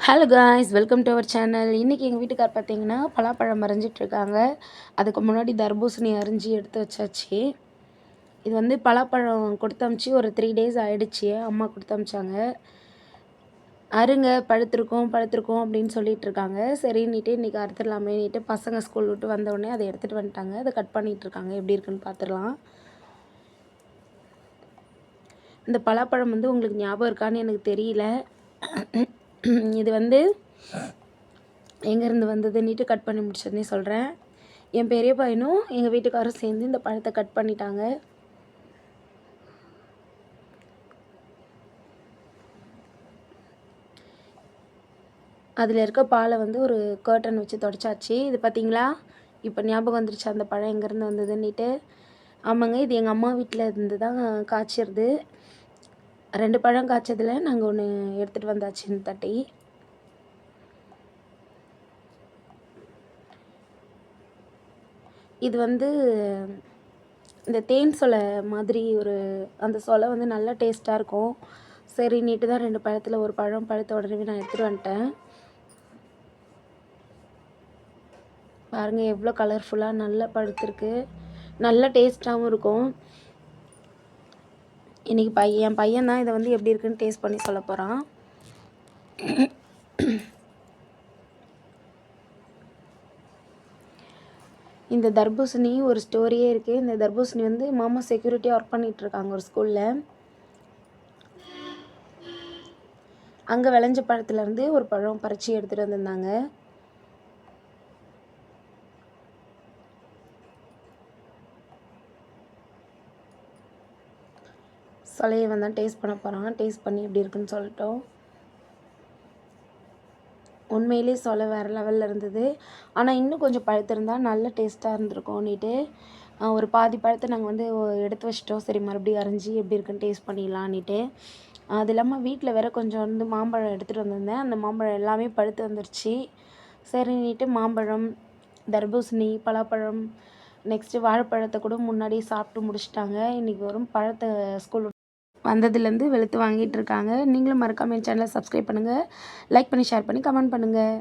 Hello guys welcome to our channel இன்றைக்கி எங்கள் வீட்டுக்கார் பார்த்தீங்கன்னா பலாப்பழம் அரைஞ்சிட்ருக்காங்க அதுக்கு முன்னாடி தர்பூசணி அரிஞ்சு எடுத்து வச்சாச்சு. இது வந்து பலாப்பழம் கொடுத்தமிச்சு ஒரு த்ரீ டேஸ் ஆகிடுச்சு அம்மா கொடுத்தமிச்சாங்க அருங்க பழுத்திருக்கோம் பழுத்திருக்கோம் அப்படின்னு சொல்லிகிட்ருக்காங்க சரின்னுட்டு இன்றைக்கி அறுத்துடலாமேன்னுட்டு பசங்க ஸ்கூல் விட்டு வந்தோடனே அதை எடுத்துகிட்டு வந்துட்டாங்க. அதை கட் பண்ணிகிட்டு இருக்காங்க. எப்படி இருக்குன்னு பார்த்துடலாம் இந்த பலாப்பழம் வந்து உங்களுக்கு ஞாபகம் இருக்கான்னு எனக்கு தெரியல. இது வந்து எங்கேருந்து வந்ததுன்னுட்டு கட் பண்ணி முடிச்சதுன்னே சொல்கிறேன் என் பெரிய பையனும் எங்கள் வீட்டுக்காரும் சேர்ந்து இந்த பழத்தை கட் பண்ணிட்டாங்க. அதில் இருக்க பாலை வந்து ஒரு கேர்டன் வச்சு தொடச்சாச்சு. இது பார்த்தீங்களா இப்போ ஞாபகம் வந்துருச்சு அந்த பழம் எங்கேருந்து வந்ததுன்னுட்டு ஆமாங்க இது எங்கள் அம்மா வீட்டில் இருந்து தான் காய்ச்சிருது. ரெண்டு பழம் காய்ச்சதில் நாங்கள் ஒன்று எடுத்துகிட்டு வந்தாச்சு இந்த தட்டி. இது வந்து இந்த தேன் சொலை மாதிரி ஒரு அந்த சொலை வந்து நல்ல டேஸ்ட்டாக இருக்கும். சரி நீட்டு தான் ரெண்டு பழத்தில் ஒரு பழம் பழுத்த உடனே நான் எடுத்துகிட்டு வந்துட்டேன். பாருங்கள் எவ்வளோ கலர்ஃபுல்லாக நல்லா பழுத்திருக்கு. நல்ல டேஸ்ட்டாகவும் இருக்கும். இன்றைக்கி பையன் என் பையன் தான் இதை வந்து எப்படி இருக்குன்னு டேஸ்ட் பண்ணி சொல்ல போகிறான் இந்த தர்பூசணி ஒரு ஸ்டோரியே இருக்குது இந்த தர்பூசணி வந்து மாமா செக்யூரிட்டியாக ஒர்க் பண்ணிகிட்ருக்காங்க ஒரு ஸ்கூலில் அங்கே விளைஞ்ச பழத்துலேருந்து ஒரு பழம் பறித்து எடுத்துகிட்டு வந்திருந்தாங்க. சொலையை வந்தால் டேஸ்ட் பண்ண போகிறாங்க டேஸ்ட் பண்ணி எப்படி இருக்குன்னு சொல்லிட்டோம். உண்மையிலே சொல்ல வேறு லெவலில் இருந்தது. ஆனால் இன்னும் கொஞ்சம் பழுத்திருந்தால் நல்ல டேஸ்ட்டாக இருந்திருக்கும்னுட்டு ஒரு பாதி பழத்தை நாங்கள் வந்து எடுத்து வச்சிட்டோம். சரி மறுபடியும் அரைஞ்சி எப்படி இருக்குன்னு டேஸ்ட் பண்ணிடலான்னுட்டு அது இல்லாமல் வீட்டில் வேறு கொஞ்சம் வந்து மாம்பழம் எடுத்துகிட்டு வந்திருந்தேன். அந்த மாம்பழம் எல்லாமே பழுத்து வந்துருச்சு. சரின்னுட்டு மாம்பழம் தர்பூசணி பலாப்பழம் நெக்ஸ்ட்டு வாழைப்பழத்தை கூட முன்னாடியே சாப்பிட்டு முடிச்சிட்டாங்க. இன்றைக்கி வரும் பழத்தை ஸ்கூல் வந்ததுலேருந்து வெளுத்து வாங்கிட்டு இருக்காங்க நீங்களும் மறக்காமல் என் சேனலை சப்ஸ்கிரைப் பண்ணுங்கள் லைக் பண்ணி ஷேர் பண்ணி கமெண்ட் பண்ணுங்கள்